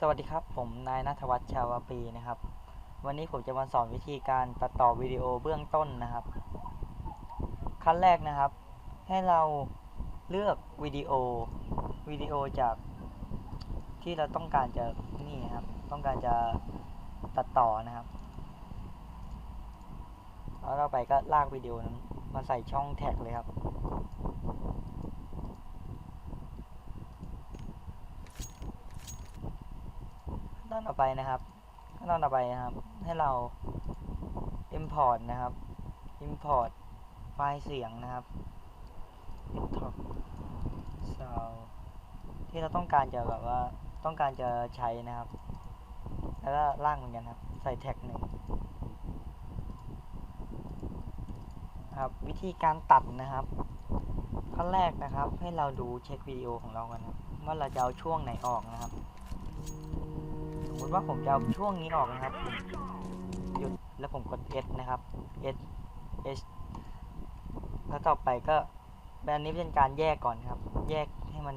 สวัสดีครับ ผมนายนัทวัฒน์ชาวปีนะครับ วันนี้ผมจะมาสอนวิธีการตัดต่อวิดีโอเบื้องต้นนะครับ ขั้นแรกนะครับ ให้เราเลือกวิดีโอวิดีโอจากที่เราต้องการจะนี่นครับ ต้องการจะตัดต่อนะครับแล้วเราไปก็ลากวิดีโอนั้นมาใส่ช่องแท็กเลยครับ ขั้นต อนต่อไปนะครับขั้นตอนต่อไปนะครับ ให้เรา import นะครับ import ไฟล์เสียงนะครับ import sound ที่เราต้องการจะแบบว่าต้องการจะใช้นะครับ แล้วก็ล่างเหมือนกันครับ ใส่แท็กหนึ่งครับ วิธีการตัดนะครับขั้นแรกนะครับ ให้เราดูเช็ควิดีโอของเรากันนะครับว่าเราจะเอาช่วงไหนออกนะครับ มมติว่าผมจะเอาช่วงนี้ออกนะครับ หยุดแล้วผมกด S นะครับ S S แล้วต่อไปก็อันนี้เป็นการแยกก่อนครับ แยกให้มัน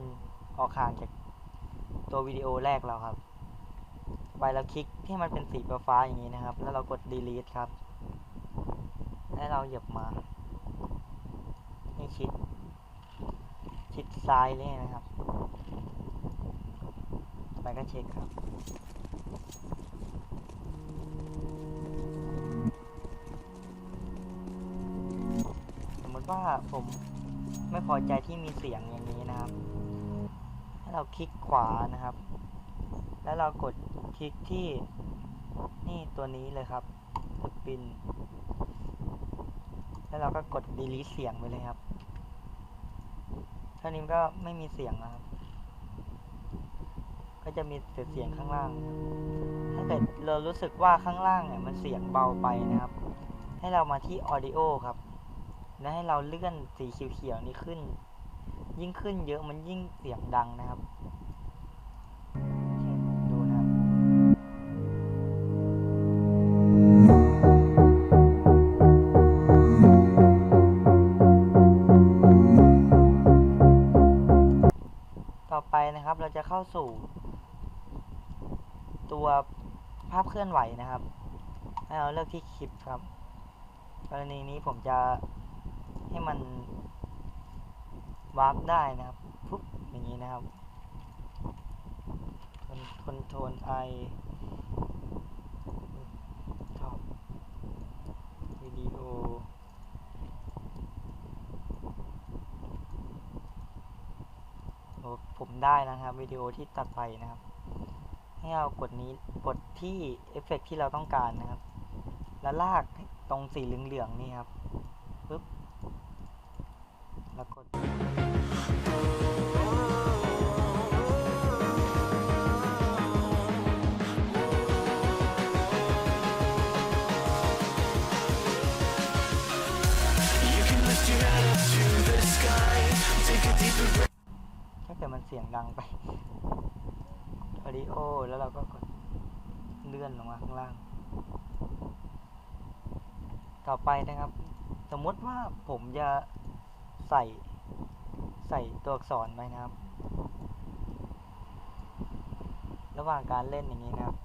ออกห่างจากตัววิดีโอแรกเราครับไปเราคลิกให้มันเป็นสีฟ้าอย่างนี้นะครับ แล้วเรากด delete ครับให้เราเหยียบมาให้ชิด ชิดซ้ายเลยนะครับ ไปก็เช็คครับ ว่าผมไม่พอใจที่มีเสียงอย่างนี้นะครับให้เราคลิกขวานะครับ แล้วเรากดคลิกที่นี่ตัวนี้เลยครับสปิน แล้วเราก็กด delete เสียงไปเลยครับเท่านี้ก็ไม่มีเสียงนะครับ ก็จะมีแต่เสียงข้างล่าง ถ้าเกิดเรารู้สึกว่าข้างล่างเนี่ยมันเสียงเบาไปนะครับ ให้เรามาที่ audio ครับ แล้วให้เราเลื่อนสีเขียวๆนี้ขึ้น ยิ่งขึ้นเยอะมันยิ่งเสียงดังนะครับดูนะครับต่อไปนะครับเราจะเข้าสู่ ตัวภาพเคลื่อนไหวนะครับให้เราเลือกที่คลิปครับกรณีนี้ผมจะ ให้มันวาร์ปได้นะครับปุ๊บอย่างนี้นะครับคอนโทรลไอท็อปวิดีโอผมได้นะครับวิดีโอที่ตัดไปนะครับ ให้เรากดนี้กดที่เอฟเฟกต์ที่เราต้องการนะครับ แล้วลากตรงสีเหลืองๆนี่ครับปึ๊บ แล้วกดถ้าเกิดมันเสียงดังไปออดิโอ แล้วเราก็กดเลื่อนลงมาข้างล่าง ต่อไปนะครับ สมมติว่าผมจะ ใส่ใส่ตัวอักษรไปนะครับ ระหว่างการเล่นอย่างนี้นะครับ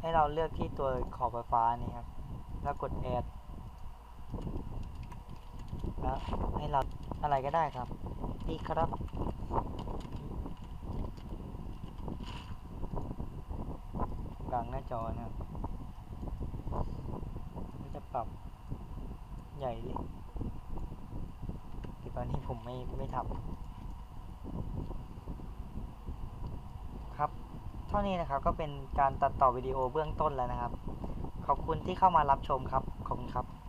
ให้เราเลือกที่ตัวขอบไฟฟ้านี่ครับ แล้วกด add แล้วให้เราอะไรก็ได้ครับนี่ครับกลางหน้าจอนะครับก็จะปรับใหญ่เลย ตอนนี้ผมไม่ไม่ทำครับ เท่านี้นะครับก็เป็นการตัดต่อวิดีโอเบื้องต้นแล้วนะครับ ขอบคุณที่เข้ามารับชมครับ ขอบคุณครับ